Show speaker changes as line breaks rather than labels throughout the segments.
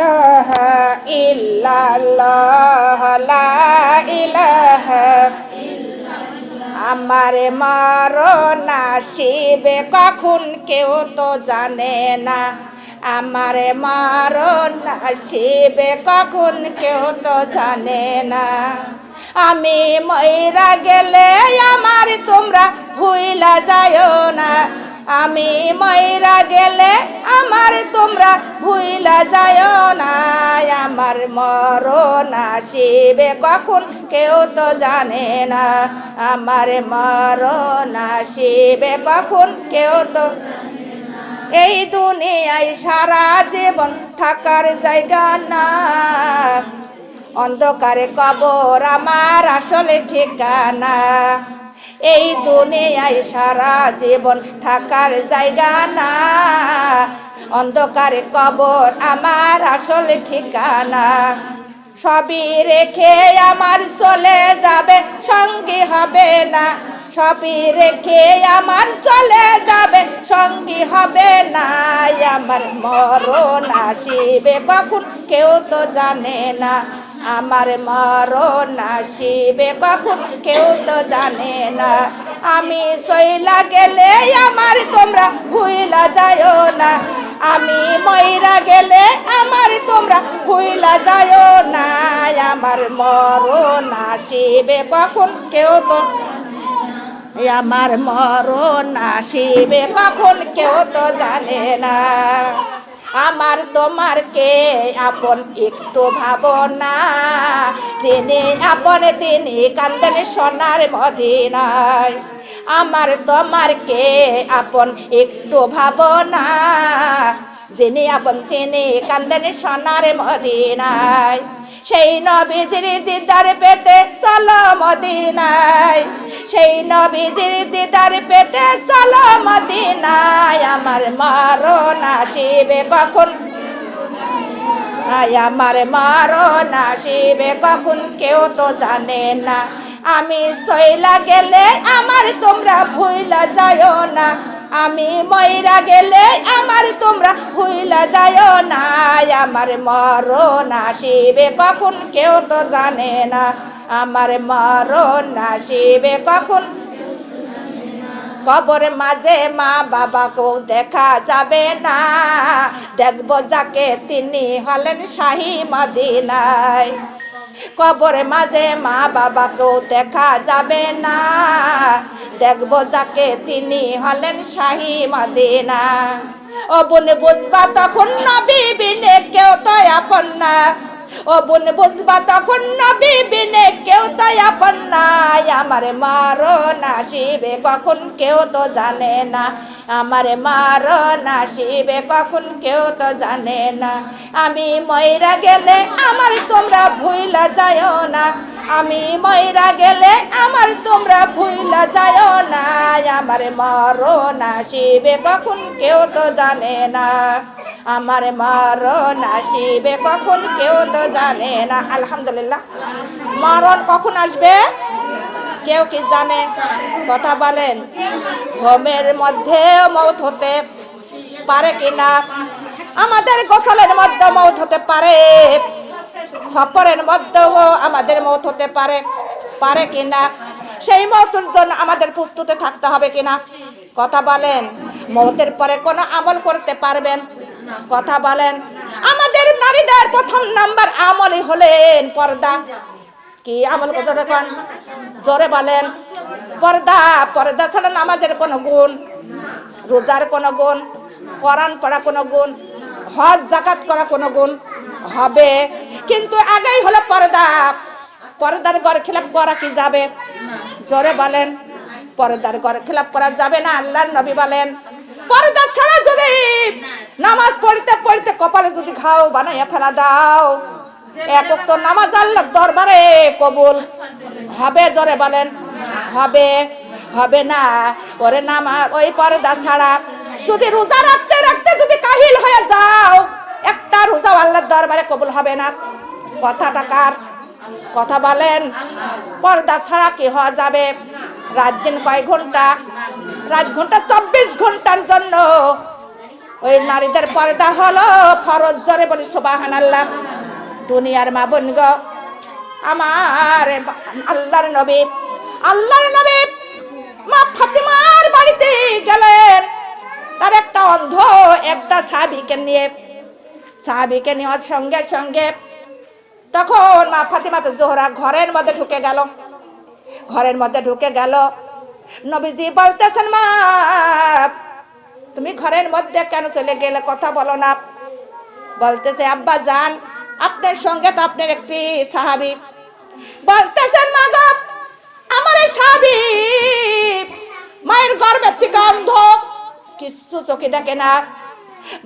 ইলাহা ইল্লাল্লাহ, লা ইলাহা আমার মরণ আসিবে কখন কেউ তো জানে না। আমার মরণ আসিবে কখন কেউ তো জানে না। আমি ময়রা গেলে আমার তোমরা ভুইলা যায়ও না। আমি ময়রা গেলে আমার তোমরা ভুইলা যায় না, আমার মরণ আসিবে কখন কেউ তো জানে না, আমার মরণ আসিবে কখন কেউ তো এই দুনিয়ায় সারা জীবন থাকার জায়গা না। অন্ধকারে কবর আমার আসলে ঠিকানা। এই দুনিয়ায় সারা জীবন থাকার জায়গা না। অন্ধকারে কবর আমার আসলে ঠিকানা। সবই রেখে আমার চলে যাবে, সঙ্গী হবে না। সবই রেখে আমার চলে যাবে, সঙ্গী হবে না। আমার মরণ আসিবে কখন? কেউ তো জানে না। আমার মরণ আসিবে কখন? কেউ তো জানে না। আমি সইলা গেলে আমার তোমরা ভুইলা যায়ও না। আমি ময়রা গেলে আমার তোমরা ভুইলা যায়ও না। আমার মরণ আসিবে কখন? কেউ তো আমার মরণ আসিবে কখন? কেউ তো জানে না। আমার তোমার কে আপন একটু ভাবনা জেনে আপন তিনি কান্দেন সোনার মদিনায়। আমার তোমার কে আপন একটু ভাবনা যিনি আপন তিনি কান্দেন সোনার মদিনায়। সেই নবীজির দিদার পেতে চলো মদিনায়। সেই নবীজির দিদার পেতে চলো মদিনায়। আমার মরণ আসিবে কখন? আয়, আমার মরণ আসিবে কখন? কেউ তো জানে না। আমি সইলা গেলে আমার তোমরা ভুইলা যায়ও না। আমি ময়রা গেলে আমার তোমরা ভুইলা যায়ও না, আমার মরণ আসিবে কখন কেউ তো জানে না, আমার মরণ আসিবে কখন? কবর মাঝে মা বাবাকেও দেখা যাবে না, দেখব যাকে তিনি হলেন শাহী মদিনায়। কবর মাঝে মা বাবাকেও দেখা যাবে না। দেখব যাকে তিনি হলেন শাহি মাদিনা। ও বোন বুঝবা তখন নবী বিনে কেউ তো আপন না। ও বোন বুঝবা, তখন নবী বিনে কেউ তো আপন নাই। আমার মারণ আসিবে কখন কেউ তো জানে না। আমার মারণ আসিবে কখন কেউ তো জানে না। আমি ময়রা গেলে আমার তোমরা ভুইলা যায়ও না। আমি ময়রা গেলে আমার তোমরা ভুইলা যায়ও না। আমার মরণ আসিবে কখন কেউ তো জানে না। আমার মরণ আসিবে কখন কেউ তো জানে না, আলহামদুলিল্লাহ। মরণ কখন আসবে? কেউ কি জানে? কথা বলেন। হোমের মধ্যে মৌত হতে পারে কি না? আমাদের গোসলের মধ্যে মৌত হতে পারে। সফরের মধ্যেও আমাদের মৌত হতে পারে। পারে কি না? সেই মৌতের জন্য আমাদের প্রস্তুতে থাকতে হবে কিনা কথা বলেন। মৌতের পরে কোনো আমল করতে পারবেন? কথা বলেন। আমাদের নারীদের প্রথম নাম্বার আমলই হলেন পর্দা। কি আমল কত রকম? জোরে বলেন। পর্দা পর্দা ছাড়া নামাজের কোনো গুণ, রোজার কোনো গুণ, কোরআন পড়া কোনো গুণ, হজ জাকাত করা কোনো গুণ হবে। কিন্তু আগেই হলো পর্দা। পর্দার ঘর খিলাপ করা কি যাবে? জোরে বলেন। পর্দার ঘর খিলাপ করা যাবে না? আল্লাহর নবী বলেন পর্দা ছাড়া যদি নামাজ পড়তে পড়তে কপালে যদি খাও বানাইয়া ফেলা দাও। একক তো নামাজ আল্লাহর দরবারে কবুল। হবে জোরে বলেন, হবে হবে না। ওরে নামা, ওই পর্দা ছাড়া যদি রোজা রাখতে রাখতে যদি কাহিল হয়ে যাও, একটা রোজা আল্লাহর দরবারে কবুল হবে না। কথাটা কার? কথা বলেন, পর্দা ছাড়া কি হওয়া যাবে? রাত দিন কয় ঘণ্টা? রাত ঘণ্টা চব্বিশ ঘণ্টার জন্য। ওই নারীদের পর্দা হলো ফরজ জরে বলি সোবাহান আল্লাহ দুনিয়ার মা বোন গো, আমার আল্লাহর নবী আল্লাহর নবী মা ফাতিমার বাড়িতে গেলেন। তার একটা অন্ধ একটা সাহাবিকে নিয়ে। সাহাবিকে নেওয়ার সঙ্গে সঙ্গে তখন মা ফাতিমা তো জোহরা ঘরের মধ্যে ঢুকে গেল। ঘরের মধ্যে ঢুকে গেল। নবীজি বলতেছেন, মা, তুমি ঘরের মধ্যে কেন চলে গেলে? কথা বলো না। বলতেছে, আব্বা যান আপনার সঙ্গে তো আপনার একটি সাহাবি। বলতেছেন, মা গো, আমার এই সাহাবি মায়ের গর্ভের থেকে অন্ধ, কিচ্ছু চোখে দেখে না।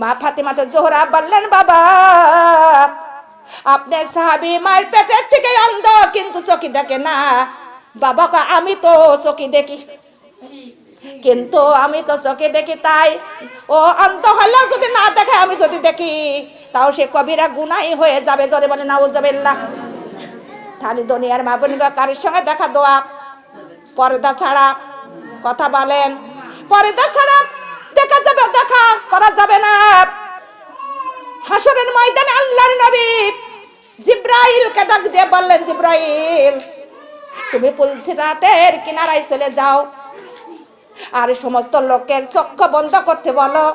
মা ফাতিমা তো জোহরা বললেন, বাবা আপনার সাহাবি মায়ের পেটের থেকে অন্ধ, কিন্তু চোখে দেখে না। বাবা আমি তো চোখে দেখি। কিন্তু আমি তো চোখে দেখি তাই। ও অন্ত হলেও যদি না দেখে, আমি যদি দেখি, তাও সে কবিরা গুনাই হয়ে যাবে, জোরে বলে না উজাবিল্লাহ তাহলে দুনিয়ার মা বোনগা কারোর সঙ্গে দেখা দোয়া, পর্দা ছাড়া কথা বলেন। পর্দা ছাড়া দেখা যাবে, দেখা করা যাবে না। হাসরের ময়দানে আল্লাহর নবী জিব্রাইলকে ডাক দিয়ে বললেন, জিব্রাইল, তুমি পুলসিরাতের কিনারায় চলে যাও আর সমস্ত লোকের চক্ষু বন্ধ করতে বলো,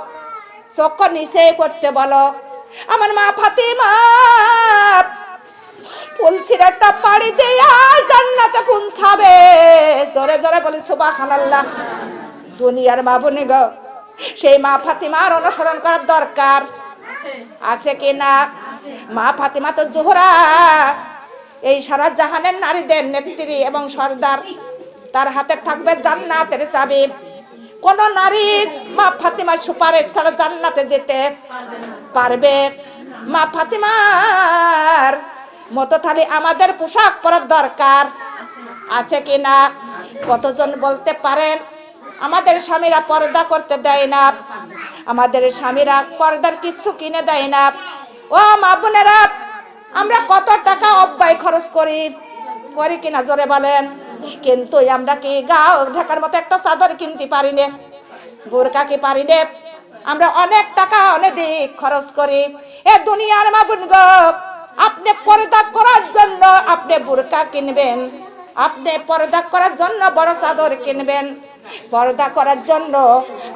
চক্ষু নিচে করতে বলো। আমার মা ফাতিমা ফুলছিরাটা পাড়ি দেয়া জান্নাতে পৌঁছাবে। জোরে জোরে বলি, সুবহানাল্লাহ। দুনিয়ার মা বোনে গো, সেই মা ফাতিমার অনুসরণ করার দরকার আছে কি না মা ফাতিমা তো জোহরা। এই সারা জাহানের নারীদের নেত্রী এবং সর্দার, তার হাতে থাকবে জান্নাতের চাবি। কোন নারী মা ফাতিমার সুপারিশ ছাড়া জান্নাতে যেতে পারবে? মা ফাতিমার মতো থালি আমাদের পোশাক পরার দরকার আছে কি না কতজন বলতে পারেন? আমাদের স্বামীরা পর্দা করতে দেয় না। আমাদের স্বামীরা পর্দার কিছু কিনে দেয় না। ও মা বোনেরা, আমরা কত টাকা অব্যয় খরচ করি করি কিনা জোরে বলেন। কিন্তু আমরা কি গাও, ঢাকার মতো একটা চাদর কিনতে পারি নে, বোরকা কি পারি নে? আমরা অনেক টাকা অনেক দিক খরচ করি। এ দুনিয়ার মা বোন গো, আপনি পর্দা করার জন্য আপনি বোরকা কিনবেন, আপনি পর্দা করার জন্য বড় চাদর কিনবেন। পর্দা করার জন্য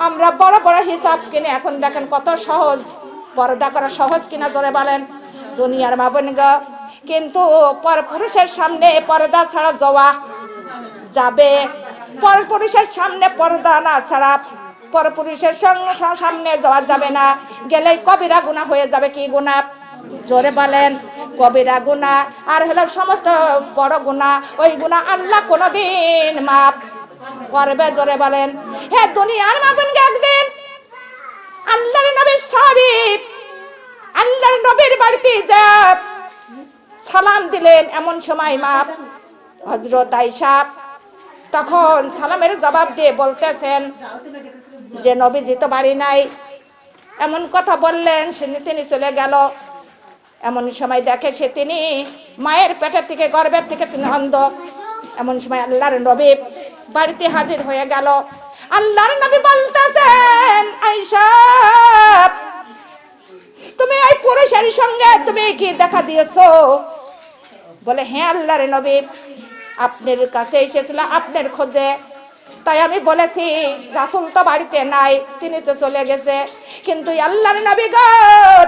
আমরা বড় বড় হিসাব কিনে, এখন দেখেন কত সহজ। পর্দা করা সহজ কিনা জোরে বলেন। দুনিয়ার মা বোন কিন্তু পর পুরুষের সামনে পর্দা ছাড়া যাওয়া যাবে। পর পুরুষের সামনে পর্দা না ছাড়া পর পুরুষের সঙ্গে সামনে যাওয়া যাবে না। গেলেই কবিরা গুণা হয়ে যাবে কি গুণা জোরে বলেন, কবিরা গুণা আর হলো সমস্ত বড় গুণা ওই গুণা আল্লাহ কোনোদিন মাপ করবে জোরে বলেন। হে দুনিয়ার মাগুন একদিন আল্লাহর নবীর সাহাবী, আল্লাহর নবীর বাড়িতে যা সালাম দিলেন এমন সময় মা হজরত আইসা তখন সালামের জবাব দিয়ে বলতেছেন যে, নবীজি তো বাড়ি নাই। এমন কথা বললেন, সে তিনি চলে গেল। এমন সময় দেখে সে তিনি মায়ের পেটের থেকে গর্বের থেকে তিনি অন্ধ। এমন সময় আল্লাহর নবী বাড়িতে হাজির হয়ে গেল। আল্লাহর নবী বলতেছেন আইসা তুমি ওই পুরুষের সঙ্গে তুমি কি দেখা দিয়েছ? বলে হ্যাঁ আল্লাহর নবী, আপনার কাছে এসেছিল, আপনার খোঁজে। তাই আমি বলেছি, রাসুল তো বাড়িতে নাই, তিনি তো চলে গেছে। কিন্তু আল্লাহর নবী গো,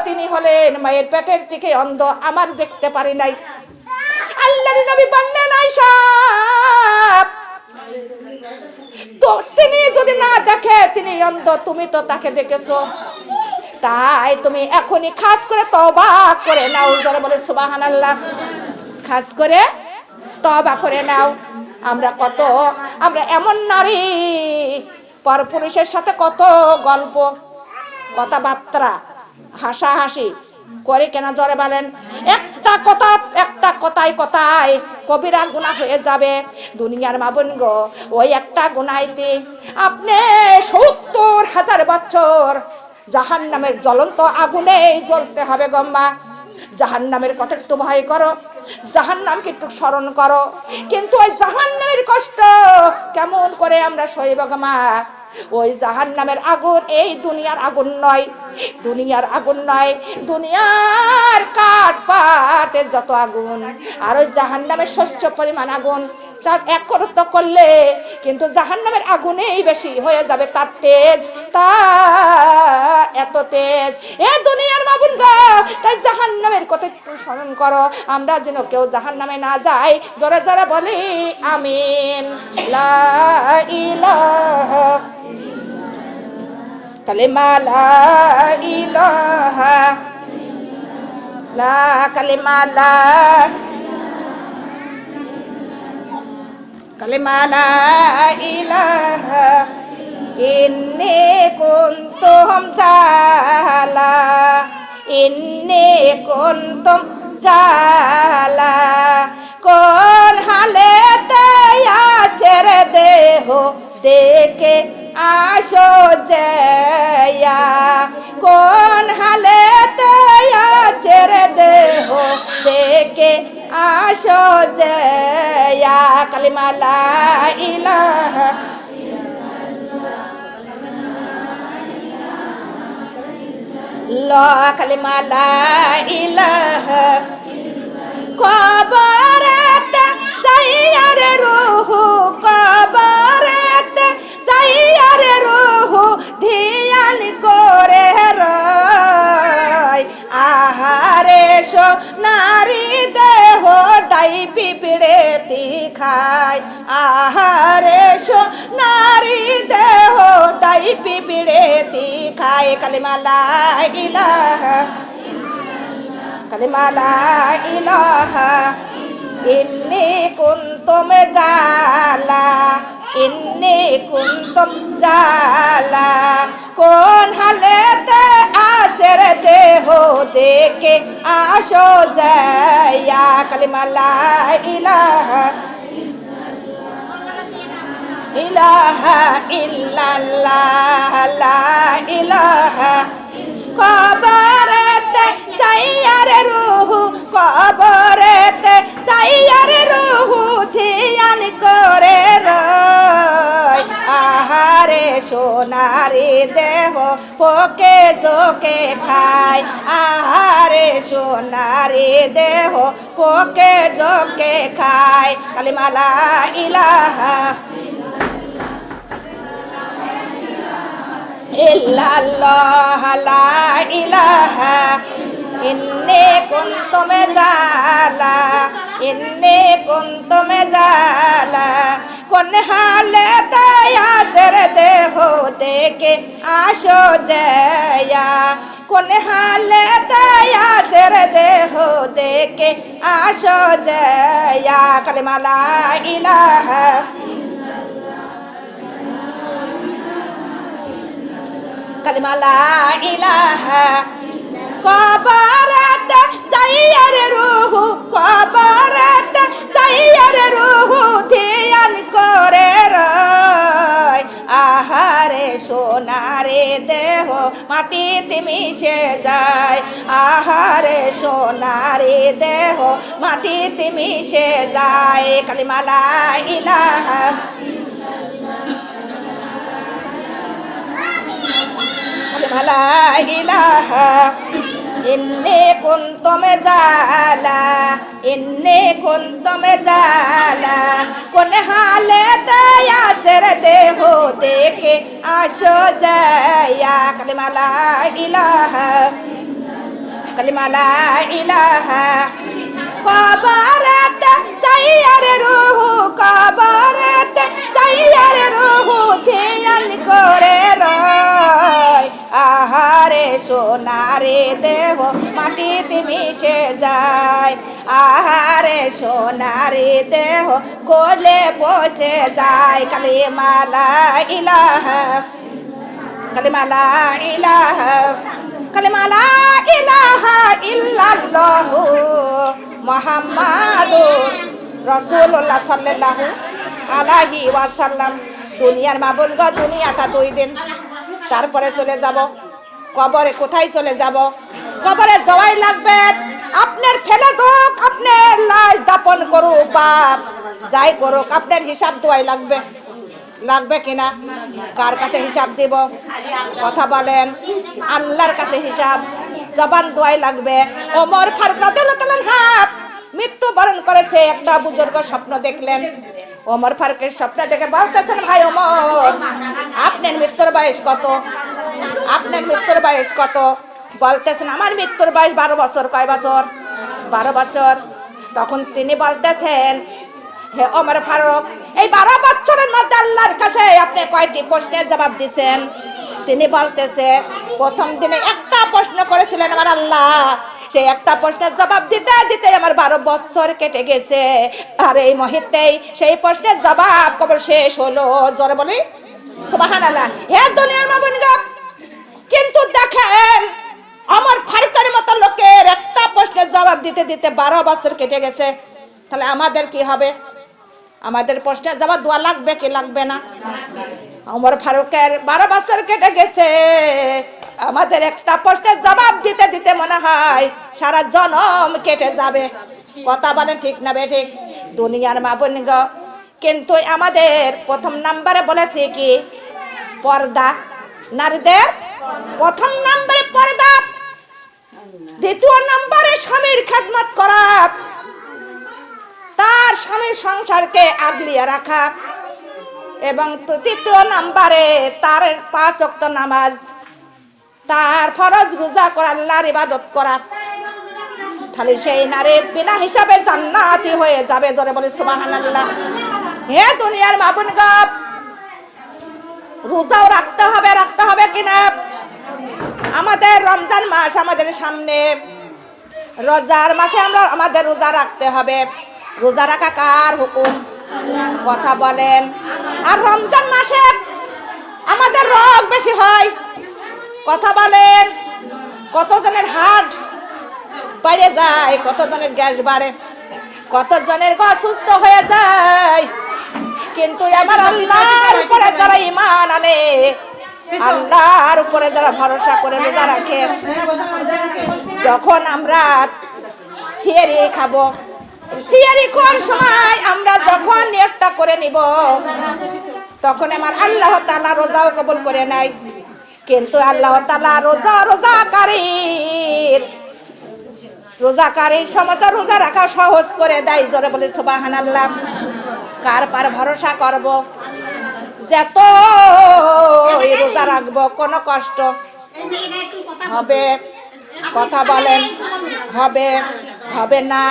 তিনি হলেন মায়ের পেটের থেকে অন্ধ, আমার দেখতে পারি নাই। আল্লাহর নবী বললেন আয়সা তো তিনি যদি না দেখে তিনি অন্ধ, তুমি তো তাকে দেখেছ। তাই তুমি এখনই খাস করে তবা করে নাও যারা বলে সুবাহান আল্লাহ খাস করে তবা করে নাও। আমরা কত, আমরা এমন নারী, পরপুরুষের সাথে কত গল্প, কথাবার্তা, হাসাহাসি করে কেনা জরে বলেন। একটা কথা একটা কথায় কথায় কবিরা গুণা হয়ে যাবে। দুনিয়ার মাবন গো, ওই একটা গুণাইতে। আপনি সত্তর হাজার বছর জাহান নামের জ্বলন্ত আগুনে জ্বলতে হবে গম্বা জাহান নামের কথা একটু ভয় করো। জাহান নামকে একটু স্মরণ করো। কিন্তু ওই জাহান নামের কষ্ট কেমন করে আমরা সইব ওই জাহান নামের আগুন এই দুনিয়ার আগুন নয়। দুনিয়ার আগুন নয়, দুনিয়ার কাঠ পাটের যত আগুন, আর ওই জাহান নামের শস্য পরিমাণ আগুন এক করত্ব করলে কিন্তু জাহান নামের আগুনেই বেশি হয়ে যাবে তার তেজ তা এত তেজ। এ দুনিয়ার মাবুন গা, তাই জাহান নামের কথা একটু স্মরণ করো। আমরা যেন কেউ জাহান নামে না যাই, জোরে জোরে বলি, আমিন। লা ইলাহা কালিমা লা ইলাহা। লা কালিমা লা ইলাহা, ইন্নি কুনতুম জালা, ইন্নি কুনতুম জালা। কোন হালেতে আছে দেহ দেখে আসো জয়া। কোন হালেতে আছে দেহ দেখে আসো জয়া কালিমা লা ইলাহা লা কালিমা লা ইলাহা ডাই পিঁপড়ে তি খায় আহারে সো নারী দেহ ডাই পিঁপড়ে তি খায় কালিমালা ইলাহা কালিমা লা ইলাহা। ইন্নি কুনতুম জালা, ইন্নি কুনতুম জালা। কোন হালেতে আসের দেহ দেখে? আসো জয়া কালিমা লা ইলাহা ইলাহা ইল্লাল্লাহ, লা ইলাহা কবরতে সাইয়ার রুহু, কবরতে সাইয়ার রুহু ধিয়ান করে রয় আহারে সোনারি দেহ পোকে জোকে খায়। আহারে সোনারি দেহ পোকে জোকে খায়। কালিমালা ইলাহা ইল্লাল্লাহ, লা ইলাহা। ইন্নি জালা ইন্নি কুনতুম জালা কোন হালে তায়াসের দেহ দেখে আসো জয়া কোন হালে তায়াসের দেহ দেখে আসো জয়া কালিমা লা ইলাহা কালিমা লা ইলাহা কবরত যাইয়ার রুহু, কবরত যাইয়ার রুহু ধিয়ান করে রয়। আহারে সোনারে দেহ মাটিতে মিশে যায়। আহারে সোনারে দেহ মাটিতে মিশে যায়। কালিমা লা ইলাহা লা ইলাহা ইন্নি কুনতুম জালা ইন্নি কুনতুম জালা। কোন হালে দয়াচের দেহ দেখে আসো জয়া কালিমা কবরত সাইয়ার রুহু কবরত সাইয়ার রুহু ধিয়ান করে রয়। আহারে সোনারে দেহ মাটিতে মিশে যায়। আহারে সোনারে দেহ কোলে পচে যায়। কালিমালা ইলাহা কালিমালা ইলাহা কালিমালা ইলাহা ইল্লাল্লাহু। মুহাম্মাদুর রাসূলুল্লাহ সাল্লাল্লাহু আলাইহি ওয়াসাল্লাম। দুনিয়ার মা বোন দুনিয়াটা দুই দিন। তারপরে চলে যাব। কবরে কোথায় চলে যাব? কবরে যাওয়াই লাগবে। আপনার ফেলে দোক, আপনার লাশ দাপন করুক বাপ। যাই করুক, আপনার হিসাব দেওয়াই লাগবে। লাগবে কিনা কার কাছে হিসাব দিব? কথা বলেন। আল্লাহর কাছে হিসাব। জবান দোয়াই লাগবে। ওমর ফারুক রাদিয়াল্লাহু তাআলা করেছে একটা বুজুর্গ স্বপ্ন দেখলেন। ওমর ফারুকের স্বপ্ন দেখে বলতেছেন, ভাই ওমর, আপনার মৃত্যুর বয়স কত? আপনার মৃত্যুর বয়স কত? বলতেছেন, আমার মৃত্যুর বয়স বারো বছর। কয় বছর? বারো বছর। তখন তিনি বলতেছেন, হে ওমর ফারুক, এই বারো বছরের মধ্যে আল্লাহর কাছে আপনি কয়টি প্রশ্নের জবাব দিছেন? তিনি বলতেছে, প্রথম দিনে একটা প্রশ্ন করেছিলেন আমার আল্লাহ সেই একটা প্রশ্নের জবাব দিতে দিতে আমার বারো বছর কেটে গেছে। আর এই মুহূর্তেই সেই প্রশ্নের জবাব কবর শেষ হলো। জোরে বলি। সুবাহান আল্লাহ দুনিয়ার কিন্তু দেখেন আমার ফারুকের মতো লোকের একটা প্রশ্নের জবাব দিতে দিতে বারো বছর কেটে গেছে। তাহলে আমাদের কি হবে? আমাদের প্রশ্নের জবাব দোয়া লাগবে কি লাগবে না? আমার ফারুকের বারো বছর কেটে গেছে। আমাদের একটা প্রশ্নের জবাব দিতে দিতে মনে হয় সারা জনম কেটে যাবে। কথা বলে ঠিক না ঠিক? দুনিয়ার মা বোন গো। কিন্তু আমাদের প্রথম নাম্বারে বলেছে কি? পর্দা। নারীদের প্রথম নাম্বারে পর্দা। দ্বিতীয় নাম্বারে স্বামীর খেদমত করা। তার স্বামীর সংসারকে আগলিয়ে রাখা। এবং তৃতীয় নাম্বারে তার পাঁচ অক্ত নামাজ। তার ফরজ রোজা করা, আল্লাহর ইবাদত করা। তাহলে সেই নারী বিনা হিসাবে জান্নাতি হয়ে যাবে, জোরে বলে সুবহানাল্লাহ। হে দুনিয়ার মাবুন গপ রোজাও রাখতে হবে রাখতে হবে কিনা আমাদের রমজান মাস আমাদের সামনে। রোজার মাসে আমরা, আমাদের রোজা রাখতে হবে। রোজা রাখা কার হুকুম? কথা বলেন। আর রমজান মাসে আমাদের রোগ বেশি হয়। কথা বলেন, কতজনের হার্ট বেড়ে যায়, কতজনের গ্যাস বাড়ে, কতজনের সুস্থ হয়ে যায়। কিন্তু আমার আল্লাহর উপরে যারা ইমান আনে, আল্লাহর উপরে যারা ভরসা করে রোজা রাখে, যখন আমরা সিয়ারি খাব সিয়ারি খাওয়ার সময় আমরা যখন নিয়তটা করে নিব, তখন আমার আল্লাহ তালা রোজাও কবুল করে নাই কিন্তু আল্লাহ তালা রোজা রোজাকারীর রোজাকারীর সমতা রোজা রাখা সহজ করে দেয় জোরে বলে সুবহানাল্লাহ। কার পার ভরসা করব? যত রোজা রাখব, কোনো কষ্ট হবে। কথা বলেন, হবে হবে না।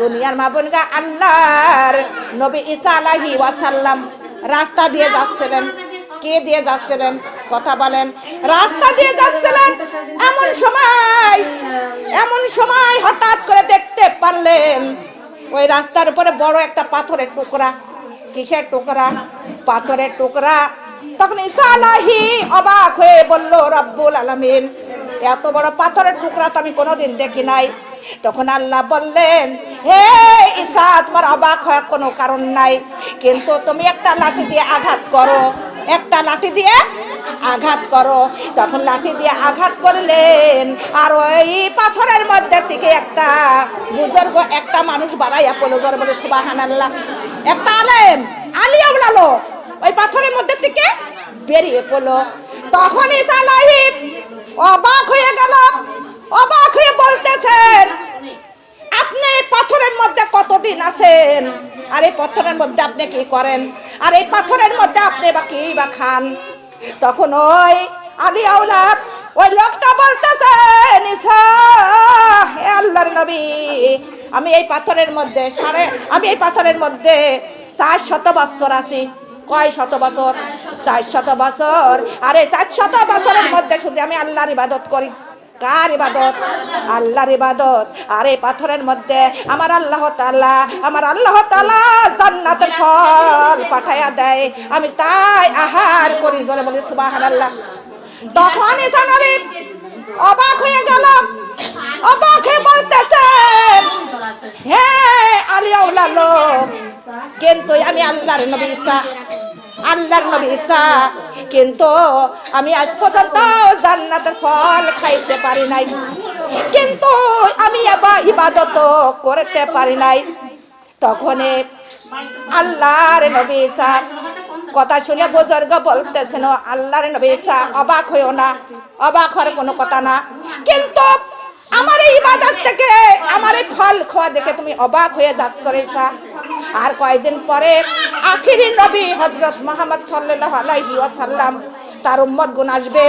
দুনিয়ার মা বোনগা আল্লাহর নবী ঈসা আলাহি ওয়াসাল্লাম রাস্তা দিয়ে যাচ্ছিলেন। কে দিয়ে যাচ্ছিলেন? কথা বলেন। রাস্তা দিয়ে যাচ্ছিলেন। এমন সময় এমন সময় হঠাৎ করে দেখতে পারলেন, ওই রাস্তার উপরে বড় একটা পাথরের টুকরা। কিসের টুকরা? পাথরের টুকরা। তখন ঈসা আলাহি অবাক হয়ে বলল, রব্বুল আলামিন, এত বড় পাথরের টুকরা তো আমি কোনোদিন দেখি নাই। তখন আল্লাহ বললেন হে ঈসা তোমার অবাক হওয়ার কোনো কারণ নাই। কিন্তু তুমি একটা লাঠি দিয়ে আঘাত করো, একটা লাঠি দিয়ে আঘাত করো। তখন লাঠি দিয়ে আঘাত করলেন, আর ওই পাথরের মধ্যে থেকে একটা বুজুর্গ, একটা মানুষ বাড়াইয়া পড়ল জোর বলে সুবাহান আল্লাহ একটা আলেম আলিয়া উলালো ওই পাথরের মধ্যে থেকে বেরিয়ে পড়ল। তখন লাহিব অবাক হয়ে গেল। অবাক হয়ে বলতেছেন আপনি এই পাথরের মধ্যে কতদিন আছেন? আর এই পাথরের মধ্যে আপনি কি করেন? আর এই পাথরের মধ্যে আপনি বা কি বা খান? তখন ওই আলী আউলাদ ওই লোকটা বলতেছে "ঈসা, হে আল্লাহর নবী আমি এই পাথরের মধ্যে সাড়ে আমি এই পাথরের মধ্যে চার শত বৎসর আছি। কয় শত বছর? চার শত বছর। আর এই চার শত বছরের মধ্যে শুধু আমি আল্লাহর ইবাদত করি। কার ইবাদত? আল্লাহর ইবাদত। আর এই পাথরের মধ্যে আমার আল্লাহ তাআলা, আমার আল্লাহ তাআলা জান্নাতের ফল পাঠায়া দেয়। আমি তাই আহার করি, জোরে বলি সুবহানাল্লাহ। তখন ঈসা নবী অবাক হয়ে গেল। অবাক হয়ে বলতেছেন হে আলিয়াউলা লোক, কিন্তু আমি আল্লাহর নবী ঈসা আল্লাহর নবী ঈসা। কিন্তু আমি আজ পর্যন্ত জান্নাতের ফল খাইতে পারি নাই। কিন্তু আমি আবার ইবাদত করতে পারি নাই। তখন আল্লাহর নবী ঈসা কথা শুনে বুজুর্গ বলতেছেন, "ও আল্লাহর নবী ঈসা, অবাক হইও না, অবাক হওয়ার কোনো কথা না। কিন্তু আমার এই ইবাদত থেকে, আমার এই ফল খাওয়া দেখে তুমি অবাক হয়ে যাচ্ছ রে ঈসা। আর কয়েকদিন পরে আখিরি নবী হজরত মোহাম্মদ সাল্লাহ আলাইহি ওয়াসাল্লাম তার উম্মত গুণ আসবে।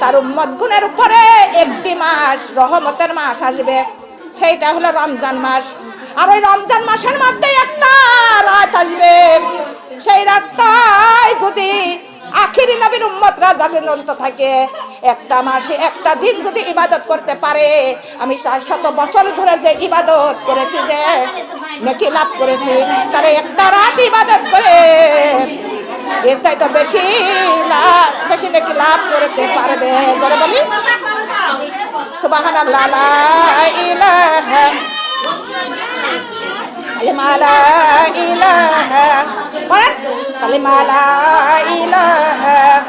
তার উম্মত গুণের উপরে একটি মাস রহমতের মাস আসবে। সেইটা হলো রমজান মাস। আর ওই রমজান মাসের মধ্যে একটা রাত আসবে। সেই রাতটাই যদি আখিরি নবীর উম্মতরা জাগরন্ত থাকে। একটা মাসে, একটা দিন যদি ইবাদত করতে পারে, আমি শত বছর ধরে যে ইবাদত করেছি যে, নাকি লাভ করেছি, তারা একটা রাত ইবাদত করে এর চাইতে বেশি লাভ বেশি নাকি লাভ করতে পারবে। যারা বলি। ইলাহা কালিমা লা ইলাহা। কালিমা লা ইলাহা।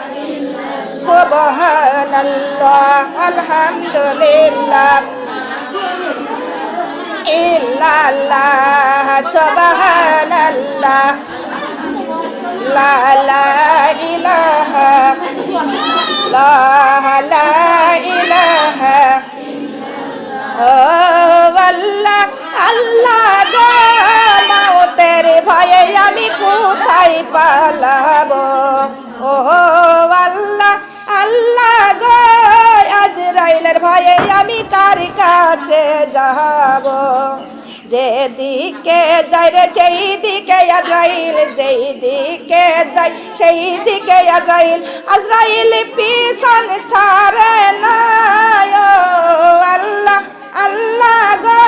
সুবহানাল্লাহ, আলহামদুলিল্লাহ। ইল্লাল্লাহ সুবহানাল্লাহ। লা লা ইলাহা। লা লা ইলাহা। আল্লাহ আল্লাহ গো, মাওতের ভয়ে আমি কোথায় পালাবো? ও আল্লাহ আল্লাহ গো, আজরাইলের আমি কার কাছে যাব? যেদিকে যাই রে সেই দিকে আজরাইল যেই দিকে যাই সেই দিকে আজরাইল। আজরাইল পিছন সারে না আল্লাহ। আল্লাহ গো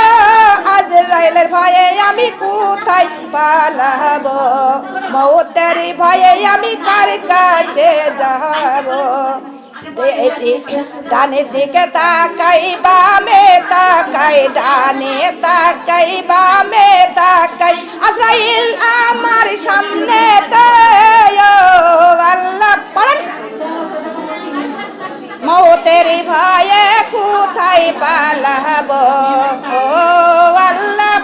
আজরাইলের ভয়ে আমি কোথায় পালাবো? মৌতের ভয়ে আমি কার কাছে যাব? ডানের দিকে তাকাই, বামে তাকাই, ডানে তাকাই, বামে তাকাই। আজরাইল আমার সামনে আল্লাহ পড়েন মৌতের ভয়ে কোথায় পালাব? ও আল্লাহ।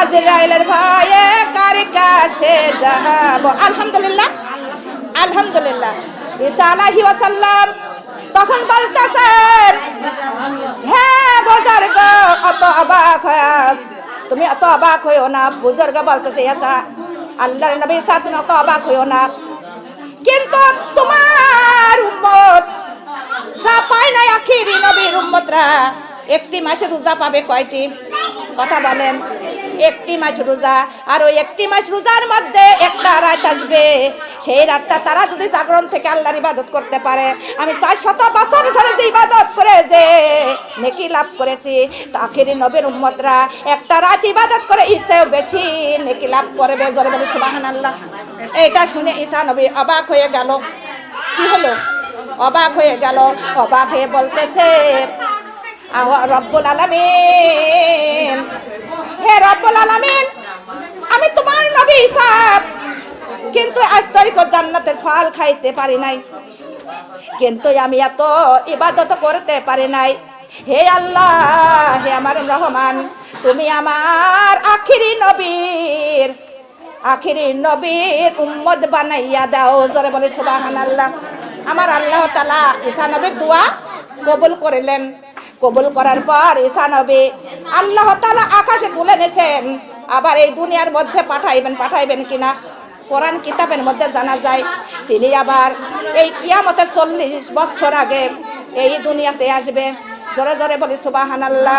আজরাইলের ভয়ে কার কাছে যাব? আলহামদুলিল্লাহ। আলহামদুলিল্লাহ। ঈসা আলাইহি ওয়াসাল্লাম তখন বলতেছেন হ্যাঁ বুজুর্গ, অত অবাক হয়ে তুমি অত অবাক হইও না, বুজুর্গ বলতেছে আল্লাহর নবী ঈসা তুমি অত অবাক হইও না। কিন্তু তোমার উম্মত। যা পায় নাই আখিরি নবীর উম্মতরা। একটি মাসে রোজা পাবে কয়টি? কথা বলেন। একটি মাস রোজা। আর ওই একটি মাস রোজার মধ্যে একটা রাত আসবে। সেই রাতটা তারা যদি জাগরণ থেকে আল্লাহর ইবাদত করতে পারে। আমি চার শত বছর ধরে যে ইবাদত করে যে নেকি লাভ করেছি, তা আখিরি নবীর উম্মতরা একটা রাত ইবাদত করে ইচ্ছেও বেশি নেকি লাভ করবে। জোরে বলে সুবাহান আল্লাহ এইটা শুনে ঈসা নবী অবাক হয়ে গেল। কি হলো? অবাক হয়ে গেল, অবাক হয়ে বলতেছে রব্বুল আলামিন, হে রব্বুল আলামিন, আমি তোমার নবী ঈসা কিন্তু আজ তরিক জান্নাতের ফল খাইতে পারি নাই। কিন্তু আমি এত ইবাদত করতে পারি নাই। হে আল্লাহ, হে আমার রহমান, তুমি আমার আখিরি নবীর আখিরি নবীর উম্মত বানাইয়া দাও। জরে বলে সুবাহান আল্লাহ আমার আল্লাহ তালা ঈসা নবীর দোয়া কবুল করিলেন। কবুল করার পর ঈসা নবী আল্লাহ তালা আকাশে তুলে নেছেন আবার এই দুনিয়ার মধ্যে পাঠাইবেন পাঠাইবেন কিনা? কোরআন কিতাবের মধ্যে জানা যায়, তিনি আবার এই কিয়ামতের চল্লিশ বছর আগে এই দুনিয়াতে আসবে। জোরে জোরে বলি সুবাহান আল্লাহ